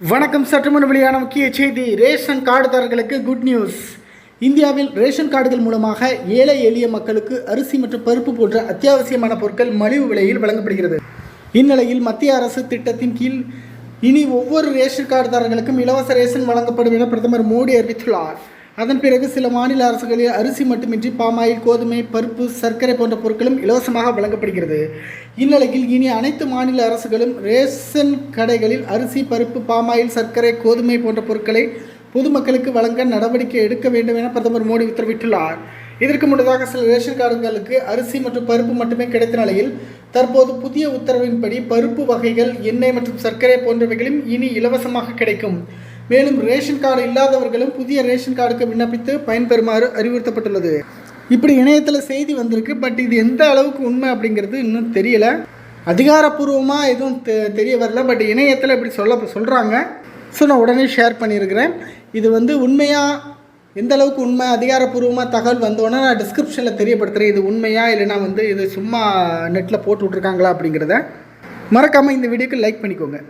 வணக்கம் சற்றுமுன் வெளியான முக்கிய செய்தி. ரேஷன் கார்டுதாரர்களுக்கு குட் நியூஸ் இந்தியாவில் ரேஷன் கார்டுகள் மூலமாக ஏழை எளிய மக்களுக்கு அரிசி மற்றும் பருப்பு போன்ற அத்தியாவசியமான பொருட்கள் மலிவு விலையில் வழங்கப்படுகிறது. இந்நிலையில் மத்திய அரசு திட்டத்தின் கீழ் இனி ஒவ்வொரு ரேஷன் கார்டுதாரர்களுக்கும் இலவச ரேஷன் வழங்கப்படும் என பிரதமர் மோடி அறிவித்துள்ளார். அதன் பிறகு சில மாநில அரசுகளில் அரிசி மட்டுமின்றி பாமாயில் கோதுமை பருப்பு சர்க்கரை போன்ற பொருட்களும் இலவசமாக வழங்கப்படுகிறது. இந்நிலையில் இனி அனைத்து மாநில அரசுகளும் ரேஷன் கடைகளில் அரிசி பருப்பு பாமாயில் சர்க்கரை கோதுமை போன்ற பொருட்களை பொதுமக்களுக்கு வழங்க நடவடிக்கை எடுக்க வேண்டும் என பிரதமர் மோடி உத்தரவிட்டுள்ளார். இதற்கு முன்னதாக சில ரேஷன் கார்டுகளுக்கு அரிசி மற்றும் பருப்பு மட்டுமே கிடைத்த நிலையில் தற்போது புதிய உத்தரவின்படி பருப்பு வகைகள் எண்ணெய் மற்றும் சர்க்கரை போன்றவைகளும் இனி இலவசமாக கிடைக்கும். மேலும் ரேஷன் கார்டு இல்லாதவர்களும் புதிய ரேஷன் கார்டுக்கு விண்ணப்பித்து பயன்பெறுமாறு அறிவுறுத்தப்பட்டுள்ளது. இப்படி இணையத்தில் செய்தி வந்திருக்கு. பட் இது எந்த அளவுக்கு உண்மை அப்படிங்கிறது இன்னும் தெரியல. அதிகாரப்பூர்வமாக எதுவும் தெ- தெரிய வரல. பட் இணையத்தில் இப்படி சொல்ல சொல்கிறாங்க ஸோ நான் உடனே ஷேர் பண்ணியிருக்கிறேன் இது வந்து உண்மையாக எந்த அளவுக்கு உண்மை அதிகாரப்பூர்வமாக தகவல் வந்தோடனே நான் டிஸ்கிரிப்ஷனில் தெரியப்படுத்துகிறேன் இது உண்மையா இல்லைனா வந்து இது சும்மா நெட்டில் போட்டு விட்ருக்காங்களா அப்படிங்கிறத. மறக்காமல் இந்த வீடியோக்கு லைக் பண்ணிக்கோங்க.